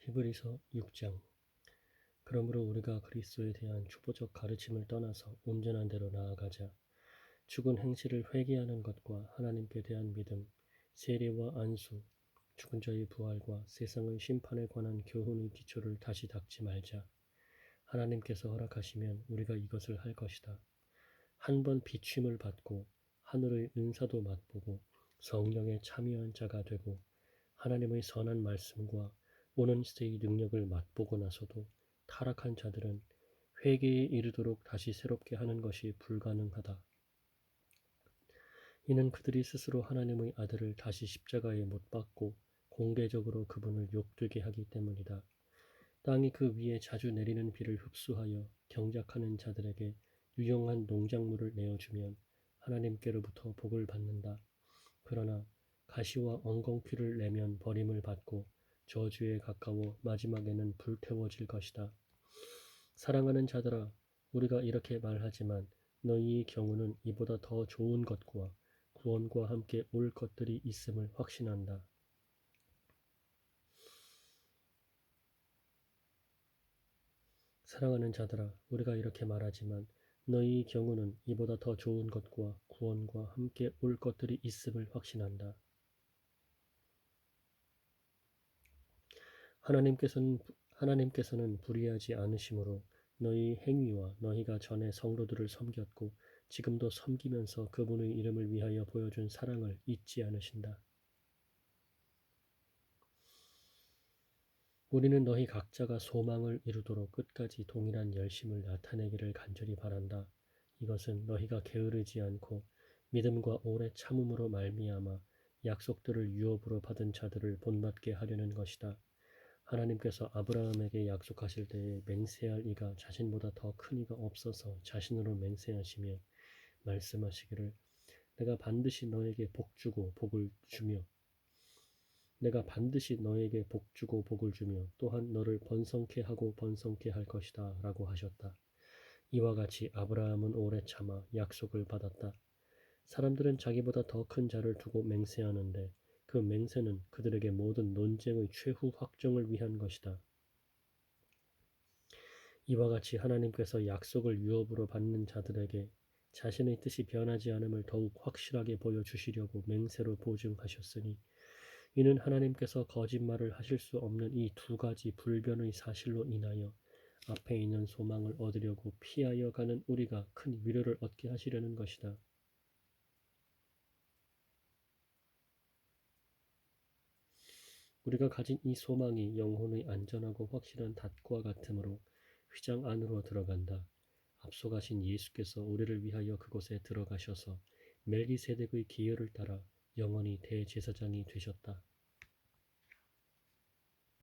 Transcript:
히브리서 6장 그러므로 우리가 그리스도에 대한 초보적 가르침을 떠나서 온전한 대로 나아가자. 죽은 행실을 회개하는 것과 하나님께 대한 믿음, 세례와 안수, 죽은 자의 부활과 세상의 심판에 관한 교훈의 기초를 다시 닦지 말자. 하나님께서 허락하시면 우리가 이것을 할 것이다. 한 번 비춤을 받고 하늘의 은사도 맛보고 성령에 참여한 자가 되고 하나님의 선한 말씀과 시대의 능력을 맛보고 나서도 타락한 자들은 회개에 이르도록 다시 새롭게 하는 것이 불가능하다. 이는 그들이 스스로 하나님의 아들을 다시 십자가에 못 박고 공개적으로 그분을 욕되게 하기 때문이다. 땅이 그 위에 자주 내리는 비를 흡수하여 경작하는 자들에게 유용한 농작물을 내어주면 하나님께로부터 복을 받는다. 그러나 가시와 엉겅퀴를 내면 버림을 받고 저주에 가까워 마지막에는 불태워질 것이다. 사랑하는 자들아, 우리가 이렇게 말하지만 너희의 경우는 이보다 더 좋은 것과 구원과 함께 올 것들이 있음을 확신한다. 사랑하는 자들아, 우리가 이렇게 말하지만 너희의 경우는 이보다 더 좋은 것과 구원과 함께 올 것들이 있음을 확신한다. 하나님께서는 하나님께서는 불의하지 않으심으로 너희 행위와 너희가 전에 성도들을 섬겼고 지금도 섬기면서 그분의 이름을 위하여 보여준 사랑을 잊지 않으신다. 우리는 너희 각자가 소망을 이루도록 끝까지 동일한 열심을 나타내기를 간절히 바란다. 이것은 너희가 게으르지 않고 믿음과 오래 참음으로 말미암아 약속들을 유업으로 받은 자들을 본받게 하려는 것이다. 하나님께서 아브라함에게 약속하실 때에 맹세할 이가 자신보다 더 큰 이가 없어서 자신으로 맹세하시며 말씀하시기를 내가 반드시 너에게 복 주고 복을 주며 내가 반드시 너에게 복 주고 복을 주며 또한 너를 번성케 하고 번성케 할 것이다 라고 하셨다. 이와 같이 아브라함은 오래 참아 약속을 받았다. 사람들은 자기보다 더 큰 자를 두고 맹세하는데 그 맹세는 그들에게 모든 논쟁의 최후 확정을 위한 것이다. 이와 같이 하나님께서 약속을 유업으로 받는 자들에게 자신의 뜻이 변하지 않음을 더욱 확실하게 보여주시려고 맹세로 보증하셨으니 이는 하나님께서 거짓말을 하실 수 없는 이 두 가지 불변의 사실로 인하여 앞에 있는 소망을 얻으려고 피하여 가는 우리가 큰 위로를 얻게 하시려는 것이다. 우리가 가진 이 소망이 영혼의 안전하고 확실한 닷과 같으므로 휘장 안으로 들어간다. 앞서 가신 예수께서 우리를 위하여 그곳에 들어가셔서 멜기세덱의 기여를 따라 영원히 대제사장이 되셨다.